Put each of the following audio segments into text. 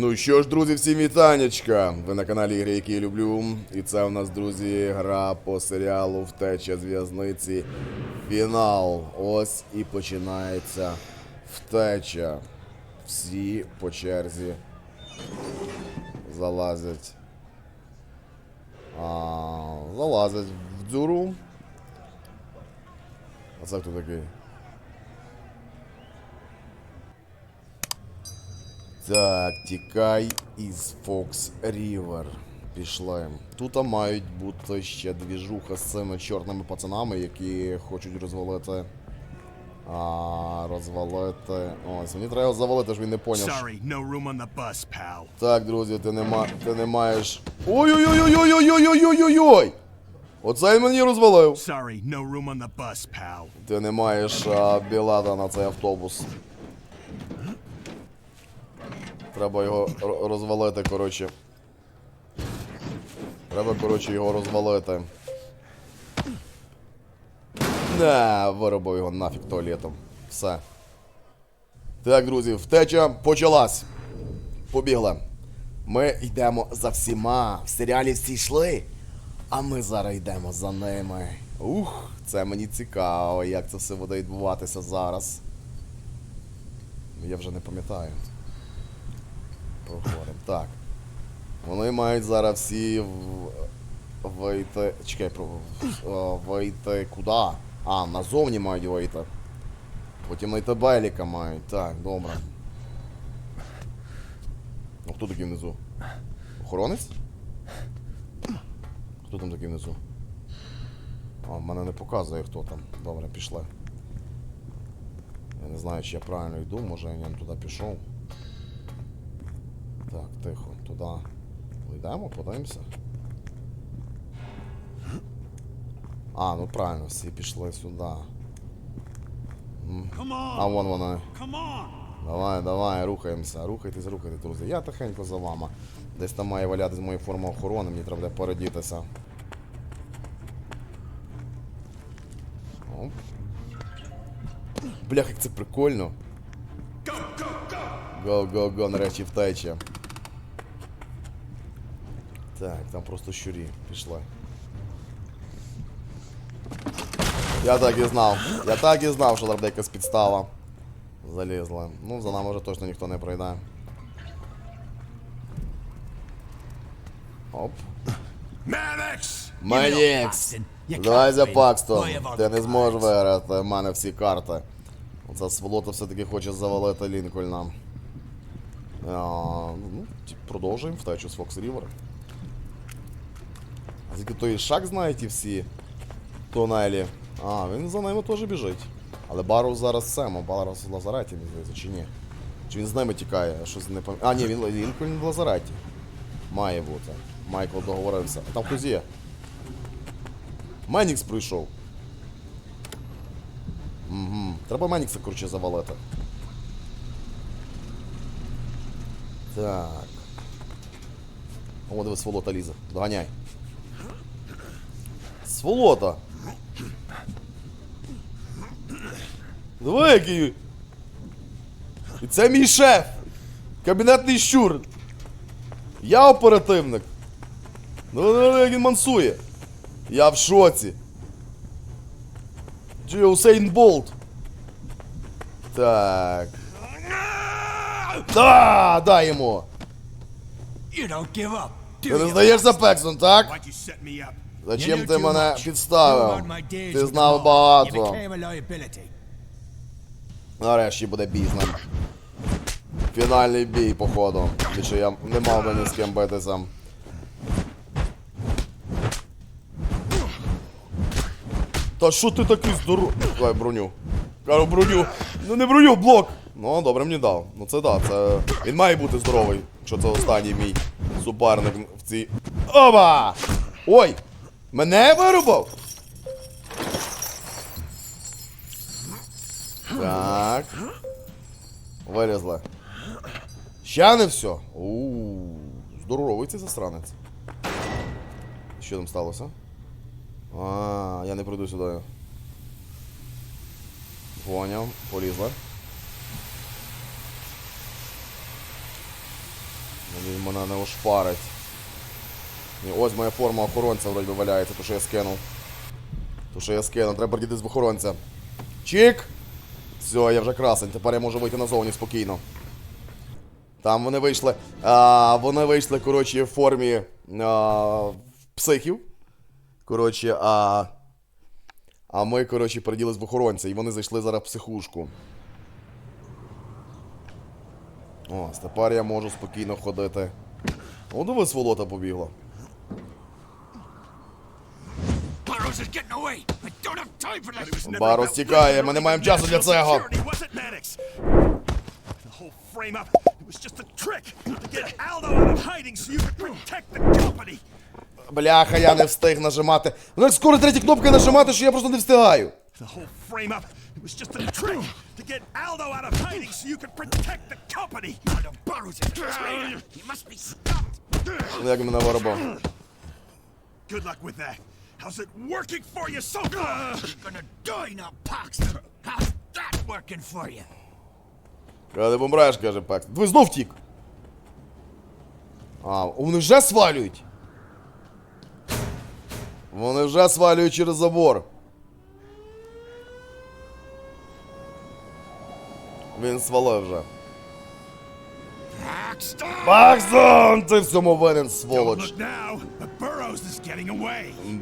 Ну що ж, друзі, всім вітанечка! Ви на каналі Ігри, які я люблю. І це у нас, друзі, гра по серіалу Втеча з в'язниці. Фінал. Ось і починається втеча. Всі по черзі залазять. А, залазять в дзюру. А це хто такий? Так, тікай із Фокс Рівер. Пішли. Тут мають бути ще двіжуха з цими чорними пацанами, які хочуть розвалити. А, розвалити. Ось, мені треба завалити, ж він не поняв. Sorry, no room on the bus, pal. Так, друзі, ти не, ма... ти не маєш. Ой-ой-ой-ой-ой-ой-ой-ой-ой! Оце він мені розвалив. Sorry, no room on the bus, pal. Ти не маєш а, білета на цей автобус. Треба його розвалити, коротше. Треба, коротше, його розвалити. Не, виробив його нафіг туалетом. Все. Так, друзі, втеча почалась. Побігла. Ми йдемо за всіма. В серіалі всі йшли. А ми зараз йдемо за ними. Ух, це мені цікаво, як це все буде відбуватися зараз. Я вже не пам'ятаю. Проходимо. Так. Вони мають зараз всі вийти. Чекай, о, вийти куди? А, назовні мають вийти. Потім знайти Беліка мають. Так, добре. Ну хто такий внизу? Охоронець? Хто там такий внизу? А, мене не показує хто там. Добре, пішли. Я не знаю, чи я правильно йду, може я не туди пішов. Так, тихо, туди. Йдемо, подивимося. А, ну правильно, всі пішли сюди. А вон вона. Давай, давай, рухаємося, рухайтесь, рухайтесь, друзі. Я тихенько за вами. Десь там має валятись моя форма охорони, мені треба буде передітися. Оп. Бляха, як це прикольно. Го, го, го, нарешті втеча. Так, там просто щурі пішли. Я так і знав. Я так і знав, що там якась підстава. Залізла. Ну, за нами вже точно ніхто не пройде. Оп. Манікс! Давай за Пакстон. Ти не зможеш виграти, в мене всі карти. Оця сволота все-таки хоче завалити Лінкольна. А, ну, продовжуємо втечу з Фокс Рівер. Звідки той шаг знає ті всі тунелі? А, він за ними теж біжить. Але Барроу зараз Семо, Барроу в лазареті, мені здається, чи ні? Чи він з ними тікає? Щось не пам'ятаю. А, ні, він Лінкольн в лазареті. Має бути. Майкл договорився. А там хтось є. Менікс прийшов. Угу. Треба Менікса, коротше, завалити. Так. О, диви, сволота лізе. Доганяй. Сволота! Диви, який. І це мій шеф! Кабінетний щур! Я оперативник! Ну, ну, як він мансує! Я в шоці. Чи Усейн Болт. Так. Да, дай йому. You don't give up, do Ти не здаєшся, Пексон, так? Why'd you set me up? Зачем ти мене підставив? Ти знав багато. Нарешті буде бій з ним. Фінальний бій, походу. Більше я не мав би ні з ким битися. Та що ти такий здоров... Давай броню. Кажу броню. Ну не броню, блок. Ну, добре мені дав. Ну це да, це. Він має бути здоровий, якщо це останній мій суперник в цій. Оба! Ой! Мене вирубав! Так. Вилізли. Ще не все. Ууу. Здоровий цей засранець. Що там сталося? А, я не прийду сюди. Поняв, полізла. Він мене не ошпарить. Ось моя форма охоронця вроді валяється, то що я скинув. То що я скинув, треба прийти з охоронця. Чик! Все, я вже красень, тепер я можу вийти назовні спокійно. Там вони вийшли. А, вони вийшли, коротше, в формі а, психів. Коротше, а. А ми, коротше, приділись в охоронця, і вони зайшли зараз в психушку. Ось, тепер я можу спокійно ходити. О, диви, сволота побігла. Барос тікає, ми не маємо часу для цього. Was it Maddox? The whole frame up, just a trick to get Aldo out of hiding so you could protect the company. Бляха, я не встиг нажимати. Ну як скоро треті кнопки нажимати, що я просто не встигаю. Ну як мене виробив. Good luck with that. How's it working for you so You're far? gonna die now, Paxton. How's that working for you? Ти помреш, каже Пекс. Ви знов втік. А, вони вже свалюють. Вони вже свалюють через забор. Він свалив вже. Паксон! Ти в цьому винен, сволоч.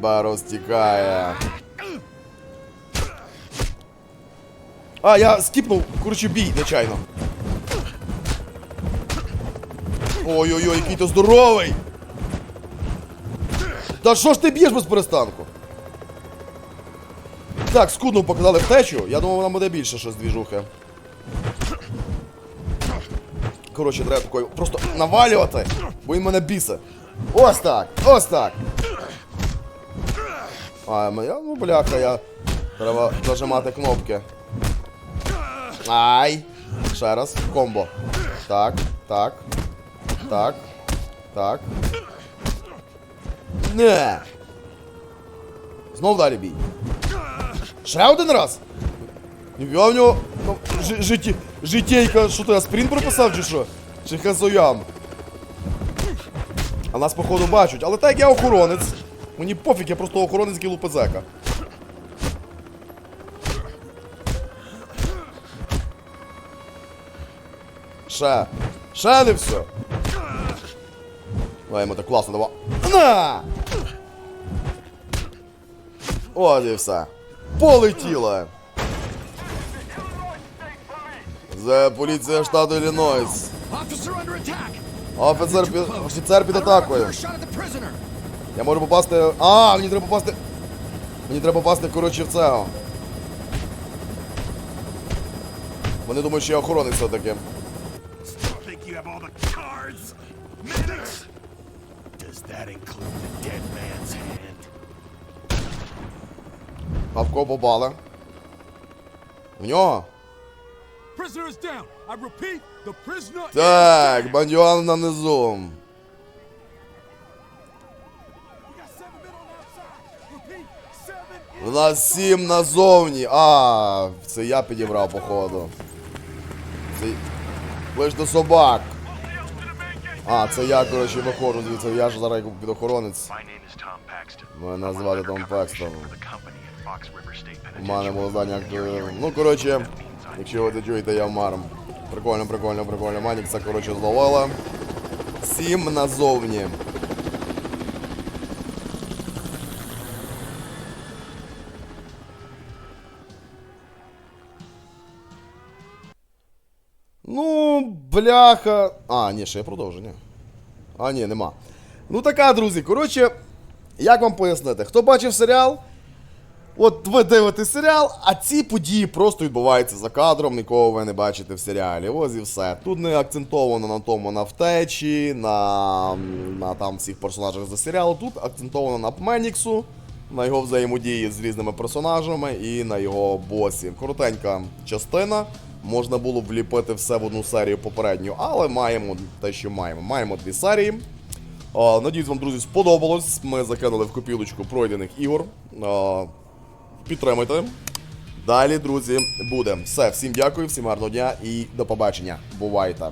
Барос тікає. А, я скіпнув, коротше, бій, нечайно. Ой-ой-ой, який ти здоровий! Та що ж ти б'єш без перестанку? Так, скудну показали втечу. Я думав, нам буде більше щось двіжухи. Коротше, треба такою просто навалювати, бо він мене бісе. Ось так, ось так. А, моя, ну бляха, я. Треба нажимати кнопки. Ай! Ще раз. Комбо. Так, так. Так. Так. Не. Знов далі бій. Ще один раз. В нього. ну, житті, життєйка, що ти асприн прописав чи що? Чи хазоям? А нас, походу, бачать. Але так я охоронець. Мені пофіг, я просто охоронець кілупезека. Ще. Ще не все. Давай, йому так класно, давай. На! От і все. Полетіло. Це поліція штату Іллінойс. Офіцер під, офіцер під атакою. Я можу попасти. А, мені треба попасти. Мені треба попасти, коротше, в цього. Вони думають, що я охоронець все-таки. Think you have all the cards? Maddox? Does that include the dead man's hand? А в кого попали? В нього? Так, бандюан на низу. У нас сім назовні. А, це я підібрав, походу. Це. Лиш до собак. А, це я, коротше, виходжу звідси. Я ж зараз як підохоронець. Мене звати Том Пекстон. У мене було здання як. Ну, коротше, якщо ви це чуєте, я вмер. Прикольно, прикольно, прикольно. Манік це, коротше, зловила. Сім назовні. Ну, бляха. А, ні, ще є продовження. А, ні, нема. Ну така, друзі. Коротше, як вам пояснити? Хто бачив серіал? От ви дивитесь серіал, а ці події просто відбуваються за кадром, нікого ви не бачите в серіалі. Ось і все. Тут не акцентовано на тому на втечі, на, на там всіх персонажах за серіалу. Тут акцентовано на Пменіксу, на його взаємодії з різними персонажами і на його босі. Коротенька частина. Можна було б вліпити все в одну серію попередню, але маємо те, що маємо. Маємо дві серії. А, надіюсь, вам, друзі, сподобалось. Ми закинули в копілочку пройдених ігор. А, підтримайте. Далі, друзі, буде. Все, всім дякую, всім гарного дня і до побачення. Бувайте!